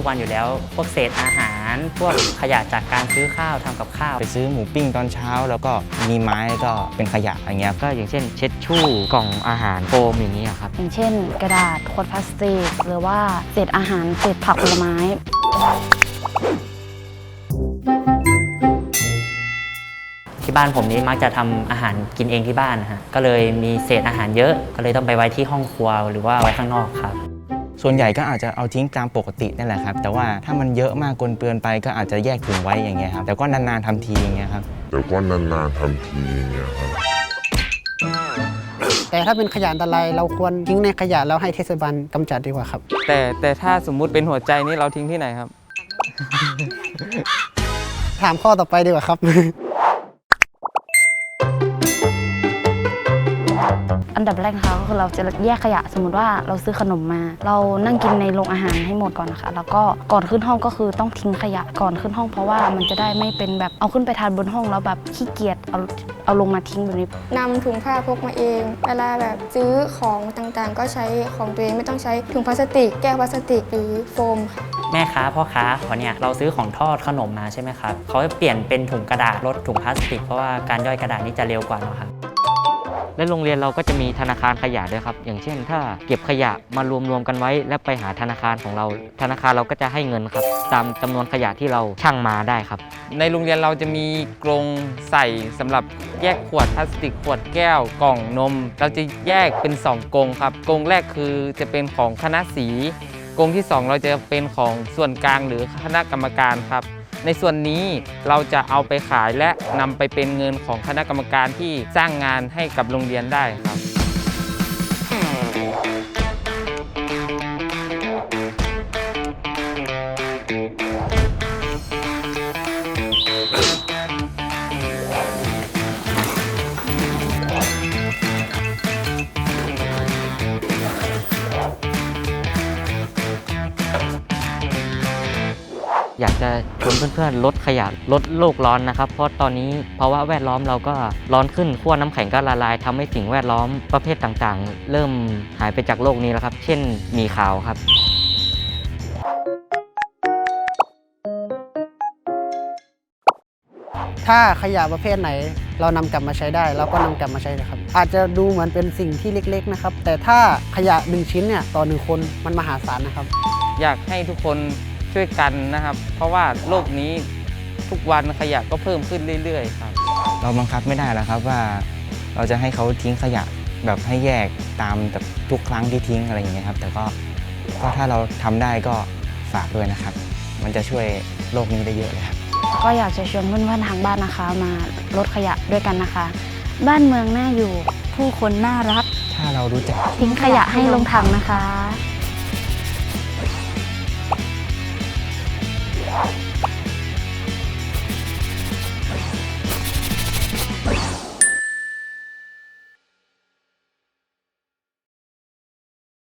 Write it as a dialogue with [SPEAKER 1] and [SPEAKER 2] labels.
[SPEAKER 1] กวันอยู่แล้ว พวกเศษอาหาร พวกขยะจากการซื้อข้าวทำกับข้าว
[SPEAKER 2] ไปซื้อหมูปิ้งตอนเช้า แล้วก็มีไม้ก็เป็นขยะอย่างเงี้ย
[SPEAKER 3] ก็อย่างเช่น เช็ดชู่กล่องอาหารโฟมอย่างนี้ยครับ
[SPEAKER 4] อย่างเช่น กระดาษขวดพลาสติก หรือว่าเศษอาหารเศษผักผลไม้
[SPEAKER 1] ที่บ้านผมนี้มักจะทำอาหารกินเองที่บ้านนะฮะ ก็เลยมีเศษอาหารเยอะ ก็เลยต้องไปไว้ที่ห้องครัวหรือว่าไว้ข้างนอกครับ
[SPEAKER 2] ส่วนใหญ่ก็อาจจะเอาทิ้งตามปกตินั่นแหละครับ แต่ว่าถ้ามันเยอะมากกลเปลือนไปก็อาจจะแยกถุงไว้อย่างเงี้ยครับ แต่ก็นานๆทำทีอย่างเงี้ยครับ
[SPEAKER 5] แต่ก็นานๆทำทีอย่างเงี้ยครับ
[SPEAKER 6] แต่ถ้าเป็นขยะอันตรายเราควรทิ้งในขยะแล้วให้เทศบาลกำจัดดีกว่าครับ
[SPEAKER 7] แต่แต่ถ้าสมมุติเป็นหัวใจนี่เราทิ้งที่ไหนครับ
[SPEAKER 6] ถามข้อต่อไปดีกว่าครับ
[SPEAKER 4] ดับแรกนะคะก็คือเราจะแยกขยะสมมติว่าเราซื้อขนมมา เรานั่งกินในโรงอาหารให้หมดก่อนนะคะ แล้วก็ก่อนขึ้นห้องก็คือต้องทิ้งขยะก่อนขึ้นห้อง เพราะว่ามันจะได้ไม่เป็นแบบเอาขึ้นไปทานบนห้องแล้วแบบขี้เกียจเอาเอาลงมาทิ้งแบบนี้
[SPEAKER 8] นำถุงผ้าพกมาเองเวลาแบบซื้อของต่างๆ ก็ใช้ของตัวเองไม่ต้องใช้ถุงพลาสติก แก้วพลาสติกหรือโฟมค่ะ
[SPEAKER 1] แม่ค้าพ่อค้าเขาเนี่ยเราซื้อของทอดขนมมาใช่ไหมครับเขาจะเปลี่ยนเป็นถุงกระดาษลดถุงพลาสติกเพราะว่าการย่อยกระดาษนี่จะเร็วกว่าเนอะครับ
[SPEAKER 3] และโรงเรียนเราก็จะมีธนาคารขยะด้วยครับ อย่างเช่น ถ้าเก็บขยะมารวมๆกันไว้ แล้วไปหาธนาคารของเรา ธนาคารเราก็จะให้เงินครับ ตามจำนวนขยะที่เราชั่งมาได้ครับ
[SPEAKER 7] ในโรงเรียนเราจะมีกรงใส่สำหรับแยกขวดพลาสติกขวดแก้วกล่องนม เราจะแยกเป็น 2กรงครับกรงแรกคือจะเป็นของคณะสีกรงที่ 2 เราจะเป็นของส่วนกลางหรือคณะกรรมการครับ ในส่วนนี้เราจะเอาไปขายและนำไปเป็นเงินของคณะกรรมการที่สร้างงานให้กับโรงเรียนได้ครับ
[SPEAKER 3] อยากจะชวนเพื่อนๆลดขยะลดโลกร้อนนะครับ เพราะตอนนี้ภาวะแวดล้อมเราก็ร้อนขึ้นขั้วน้ำแข็งก็ละลายทำให้สิ่งแวดล้อมประเภทต่างๆ เริ่มหายไปจากโลกนี้แล้วครับ เช่นหมีขาวครับ
[SPEAKER 6] ถ้าขยะประเภทไหนเรานำกลับมาใช้ได้เราก็นำกลับมาใช้นะครับ อาจจะดูเหมือนเป็นสิ่งที่เล็ก ๆ นะครับ แต่ถ้าขยะหนึ่งชิ้นเนี่ยต่อหนึ่งคนมันมหาศาลนะครับ
[SPEAKER 7] อยากให้ทุกคน ช่วยกันนะครับ เพราะว่าโลกนี้ทุกวันขยะก็เพิ่มขึ้นเรื่อยๆครับ
[SPEAKER 2] เราบังคับไม่ได้แล้วครับว่าเราจะให้เขาทิ้งขยะแบบให้แยกตามแบบทุกครั้งที่ทิ้งอะไรอย่างเงี้ยครับ แต่ก็ก็ถ้าเราทำได้ก็ฝากด้วยนะครับ มันจะช่วยโลกนี้ได้เยอะเลยครับ
[SPEAKER 4] ก็อยากจะชวนเพื่อนๆทางบ้านนะคะ มาลดขยะด้วยกันนะคะ บ้านเมืองน่าอยู่ผู้คนน่ารัก
[SPEAKER 2] ถ้าเรารู้จัก
[SPEAKER 4] ทิ้งขยะให้ลงถังนะคะ